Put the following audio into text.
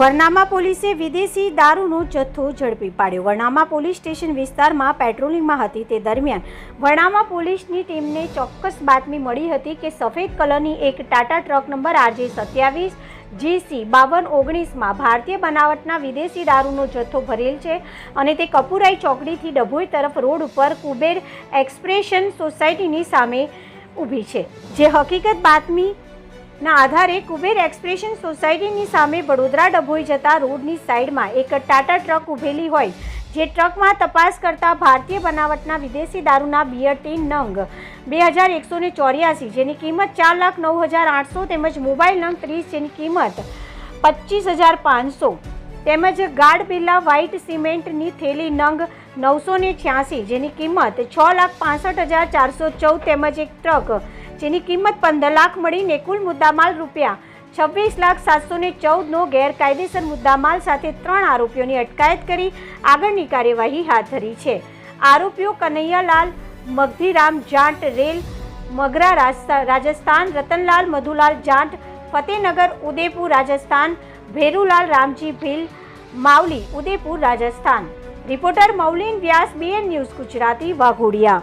વરનામા પોલીસે વિદેશી દારૂનો જથ્થો ઝડપી પાડ્યો. વરનામા પોલીસ સ્ટેશન વિસ્તારમાં પેટ્રોલિંગમાં હતી તે દરમિયાન વરનામા પોલીસની ટીમને ચોક્કસ બાતમી મળી હતી કે સફેદ કલરની એક ટાટા ટ્રક નંબર આરજે સત્યાવીસ જીસી બાવન ઓગણીસમાં ભારતીય બનાવટના વિદેશી દારૂનો જથ્થો ભરેલ છે અને તે કપુરાઈ ચોકડીથી ડભોઈ તરફ રોડ ઉપર કુબેર એક્સપ્રેશન સોસાયટીની સામે ઊભી છે. જે હકીકત બાતમી ના આધારે કુબેર એક્સપ્રેશન સોસાયટીની સામે વડોદરા ડભોઈ જતા રોડની સાઈડમાં એક ટાટા ટ્રક ઊભેલી હોય, જે ટ્રકમાં તપાસ કરતા ભારતીય બનાવટના વિદેશી દારૂના બિયર ટીન નંગ બે હજાર એકસો ને ચોર્યાસી, જેની કિંમત ચાર લાખ નવ હજાર આઠસો તેમજ મોબાઈલ નંગ ત્રીસ, જેની કિંમત પચીસ હજાર પાંચસો તેમજ ગાઢ બિલ્લા વ્હાઇટ સિમેન્ટની થેલી નંગ નવસો ને છ્યાસી, જેની કિંમત છ લાખ પાસઠ હજાર ચારસો ચૌદ તેમજ એક ટ્રક જેની કિંમત પંદર લાખ મળીને કુલ મુદ્દામાલ રૂપિયા છવ્વીસ લાખ સાતસો ને ચૌદનો ગેરકાયદેસર મુદ્દામાલ સાથે ત્રણ આરોપીઓની અટકાયત કરી આગળની કાર્યવાહી હાથ ધરી છે. આરોપીઓ Kanaiyalal, Magdhiram Jat, Rel, Magra રાજસ્થા- Rajasthan, Ratanlal, Madhulal Jat, Fatehnagar Udaipur Rajasthan, Bherulal, Ramji Bhil, Mavli Udaipur Rajasthan. Reporter Maulin Vyas, BN news Gujarati Waghodia.